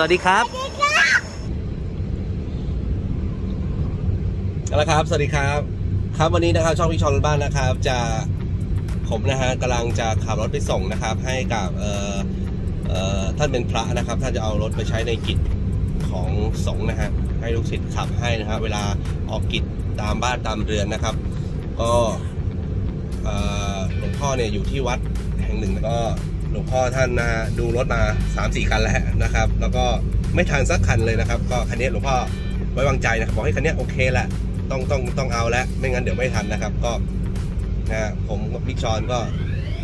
สวัสดีครับเอาละครับ สวัสดีครับ ครับวันนี้นะครับช่องพี่ชอนบ้านนะครับ จะผมนะฮะกำลังจะขับรถไปส่งนะครับ ให้กับเอ่อเอ่อท่านเป็นพระนะครับ ท่านจะเอารถไปใช้ในกิจของสงฆ์นะฮะให้ลูกศิษย์ขับให้นะครับเวลาออกกิจตามบ้านตามเรือนนะครับ ก็หลวงพ่อเนี่ยอยู่ที่วัดแห่งหนึ่งแล้วก็ ลวงพ่อท่านนะฮะดูรถมา3ามสี่คันแล้วนะครับ แล้วก็ไม่ทันสักคันเลยนะครับ ก็คันนี้หลวงพ่อไว้วางใจนะครับบอกให้คันนี้โอเคแหละต้องต้องต้องเอาแล้วไม่งั้นเดี๋ยวไม่ทันนะครับ ก็นะฮะผมกับบิ๊กชอนก็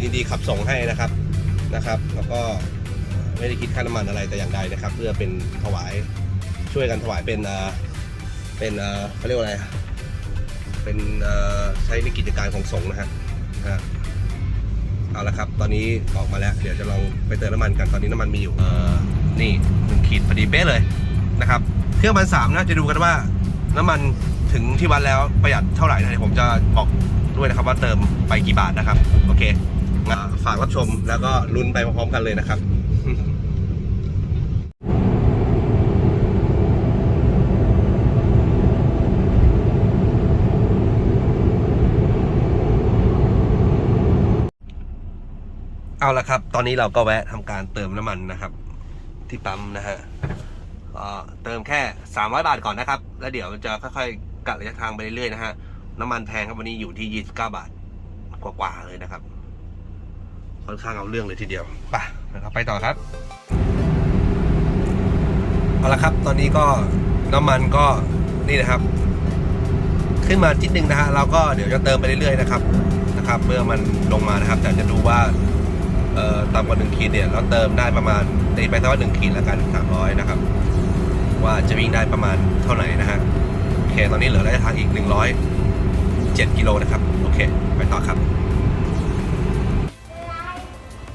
ยินดีขับส่งให้นะครับนะครับ แล้วก็ไม่ได้คิดค่าน้ำมันอะไรแต่อย่างใดนะครับ เพื่อเป็นถวายช่วยกันถวายเป็นเออเป็นเออเขาเรียกว่าอะไรเป็นเออใช้ในกิจการของสงฆ์นะฮะนะฮะ เอาละครับ ตอนนี้ออกมาแล้ว เดี๋ยวจะลองไปเติมน้ำมันกัน ตอนนี้น้ำมันมีอยู่เออนี่หนึ่งขีดพอดีเป๊ะเลยนะครับ เครื่องพันสามนะจะดูกันว่าน้ำมันถึงที่วัดแล้วประหยัดเท่าไหร่นะเดี๋ยวผมจะบอกด้วยนะครับว่าเติมไปกี่บาทนะครับ โอเคงั้นฝากรับชมแล้วก็ลุ้นไปพร้อมๆกันเลยนะครับ เอาละครับ ตอนนี้เราก็แวะทำการเติมน้ำมันนะครับ ที่ปั๊มนะฮะอ่าเติมแค่ 300 บาทก่อนนะครับ แล้วเดี๋ยวจะค่อยๆกัดระยะทางไปเรื่อยๆนะฮะน้ำมันแพงครับวันนี้อยู่ที่ 29 บาทกว่าๆเลยนะครับ ค่อนข้างเอาเรื่องเลยทีเดียวไปนะครับไปต่อครับเอาละครับ ตอนนี้ก็น้ำมันก็นี่นะครับ ขึ้นมาจิดนึงนะฮะเราก็เดี๋ยวจะเติมไปเรื่อยๆนะครับนะครับเมื่อมันลงมานะครับ แต่จะดูว่า เอ่อต่ำกว่าหนึ่งขีดเนี่ยเราเติมได้ประมาณตีไปสักว่าหนึ่งขีดแล้วกันสามร้อยนะครับ ว่าจะวิ่งได้ประมาณเท่าไหร่นะฮะโอเคตอนนี้เหลือระยะทางอีกหนึ่งร้อยเจ็ดกิโลนะครับ โอเค ไปต่อครับ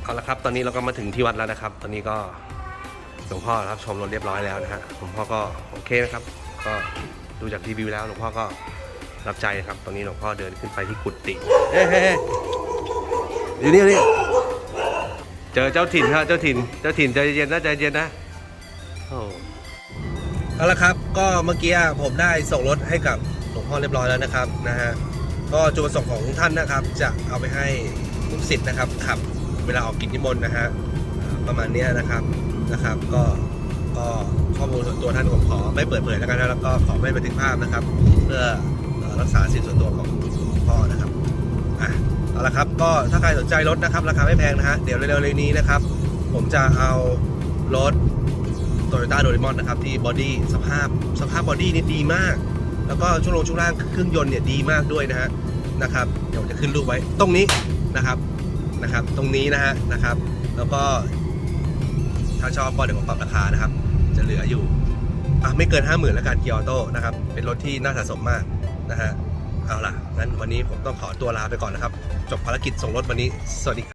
เอาละครับ ตอนนี้เราก็มาถึงที่วัดแล้วนะครับ ตอนนี้ก็หลวงพ่อครับชมรถเรียบร้อยแล้วนะฮะหลวงพ่อก็โอเคนะครับ ก็ดูจากรีวิวแล้วหลวงพ่อก็รับใจครับ ตอนนี้หลวงพ่อเดินขึ้นไปที่กุฏิเฮ้ยเฮ้ยเฮ้ยเดี๋ยวนี้เดี๋ยวนี้ เจอเจ้าถิ่นครับเจ้าถิ่นเจ้าถิ่นใจเย็นนะใจเย็นนะโอ้เอาละครับ ก็เมื่อกี้ผมได้ส่งรถให้กับหลวงพ่อเรียบร้อยแล้วนะครับนะฮะก็จุดประสงค์ของท่านนะครับ จะเอาไปให้ลูกศิษย์นะครับขับ เวลาออกกิจนิมนต์นะฮะประมาณนี้นะครับนะครับ ก็ก็ข้อมูลส่วนตัวท่านผมขอไม่เปิดเผยแล้วกันนะแล้วก็ขอไม่บันทึกภาพนะครับ เพื่อรักษาสิทธิส่วนตัวของหลวงพ่อนะครับอะ เอาละครับก็ถ้าใครสนใจรถนะครับ ราคาไม่แพงนะฮะเดี๋ยวเร็วๆนี้นะครับ ผมจะเอารถ Toyota d o r e m o n นะครับที่บอดี้สภาพสภาพบอดี้นี่ดีมาก แล้วก็ช่วงลงช่วงล่างเครื่องยนต์เนี่ยดีมากด้วยนะฮะนะครับเดี๋ยวจะขึ้นรูปไว้ตรงนี้นะครับนะครับ ตรงนี้นะฮะนะครับ แล้วก็ถ้าชอบก็เดี๋ยวผมปรับราคานะครับ จะเหลืออยู่อะไม่เกิน 5 0,000แล้วกันเกียร์ออโต้นะครับเป็นรถที่น่าสะสมมากนะฮะ เอาล่ะงั้นวันนี้ผมต้องขอตัวลาไปก่อนนะครับ จบภารกิจส่งรถวันนี้ สวัสดีครับ